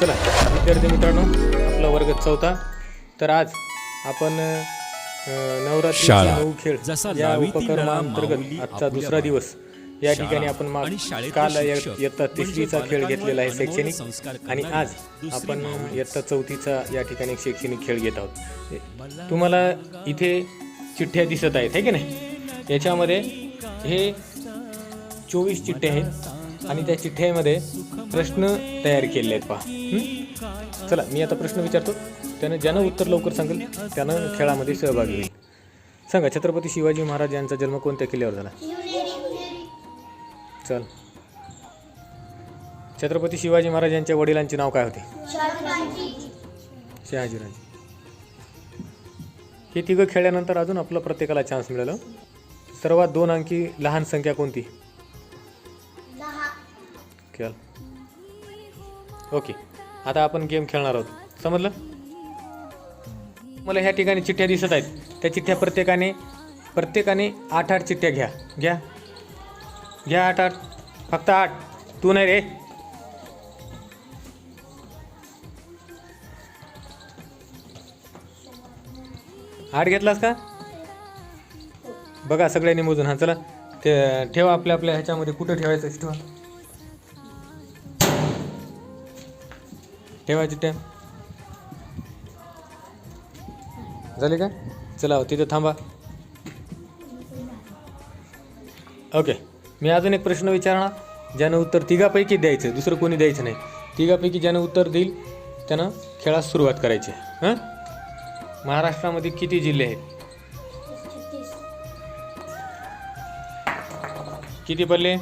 चला विद्यार्थी मित्रांनो आपला वर्ग चौथा तर आज आपण. नऊ खेळ जसा या लावी ती लळा उपक्रमाअंतर्गत माऊली आजचा दुसरा. दिवस या ठिकाणी आपण काल इयत्ता म्हणजे तिसरीचा खेळ बालकांवर घेतलेला आहे शैक्षणिक आणि आज आपण. इयत्ता चौथीचा या ठिकाणी शैक्षणिक खेळ घेत आहोत तुम्हाला इथे चिठ्ठ्या दिसत आहेत है की नाही याच्यामध्ये हे चोवीस चिठ्ठे आहेत आणि त्या चिठ्ठ्यामध्ये प्रश्न तयार केलेले आहेत पहा. चला मी आता प्रश्न विचारतो. त्यानं ज्यानं उत्तर लवकर सांगेल त्यानं खेळामध्ये सहभागी होईल. सांगा छत्रपती शिवाजी महाराज यांचा जन्म कोणत्या किल्ल्यावर झाला? चल. छत्रपती शिवाजी महाराज यांच्या वडिलांचे नाव काय होते? शहाजीराजे. हे तिघं खेळल्यानंतर अजून आपलं प्रत्येकाला चान्स मिळालं. सर्वात दोन अंकी लहान संख्या कोणती? खेळ. ओके. आता आपण गेम खेळणार आहोत. समजलं? मला ह्या ठिकाणी चिठ्ठ्या दिसत आहेत. त्या चिठ्ठ्या प्रत्येकाने प्रत्येकाने आठ आठ चिठ्ठ्या घ्या. घ्या. घ्या आठ आठ. फक्त आठ. तू नाही रे. आठ घेतलास का? बघा सगळ्यांनी मोजून. हा चला. ते ठेवा आपल्या आपल्या ह्याच्यामध्ये कुठं ठेवायचं ठेवा. ठेवा टाईम झाले का? चला तिथे थांबा. ओके मी अजून एक प्रश्न विचारणार. ज्यानं उत्तर तिघापैकी द्यायचं दुसरं कोणी द्यायचं नाही. तिघापैकी ज्यानं उत्तर देईल त्यानं खेळास सुरुवात करायची हां? महाराष्ट्रामध्ये किती जिल्हे आहेत? किती पडले?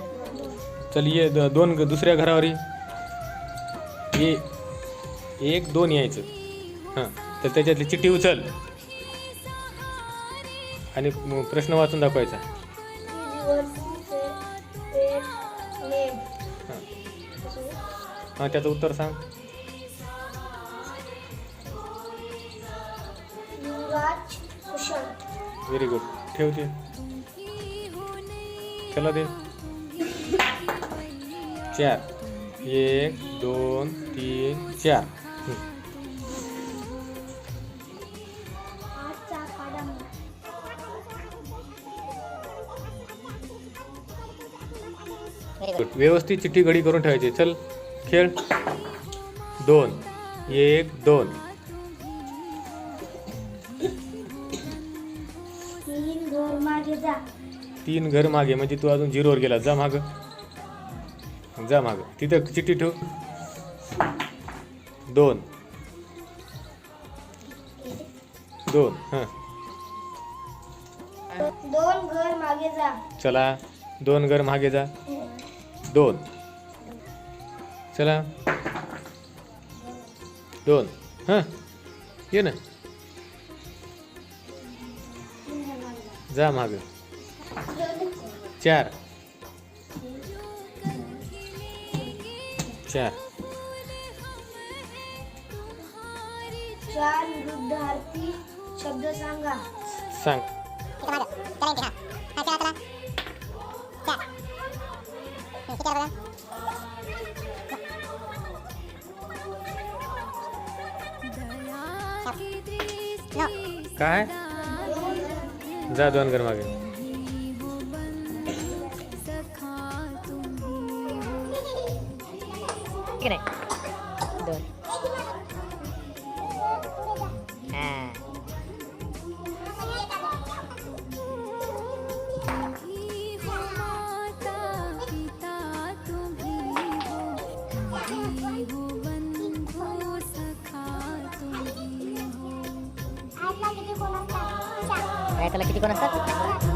चल ये द- दोन दुसऱ्या घरावर. ये. एक दोन यायचं. हां तर त्याच्यातली चिठ्ठी उचल. आणि प्रश्न वाचून दाखवायचा. हां त्याचं उत्तर सांग. व्हेरी गुड ठेवते. चला दे. चार. एक दोन तीन चार. व्यवस्थित चिठ्ठी घडी करून ठेवायची. चल खेळ. दोन. एक दोन. तीन घर मागे जा. तीन घर मागे. म्हणजे तू अजून झिरोवर गेला जा माग. जा माग. तिथं चिठ्ठी ठेव. दोन. दोन हां. दोन घर मागे जा. चला दोन घर मागे जा. दोन. चला. दोन हां. ये ना. जा माग. चार. चार. चार विरुद्धार्थी शब्द सांगा. सांग. काय? जा दोन घर मागे. ठीक आहे त्याला किती कोण असतात व्हेरी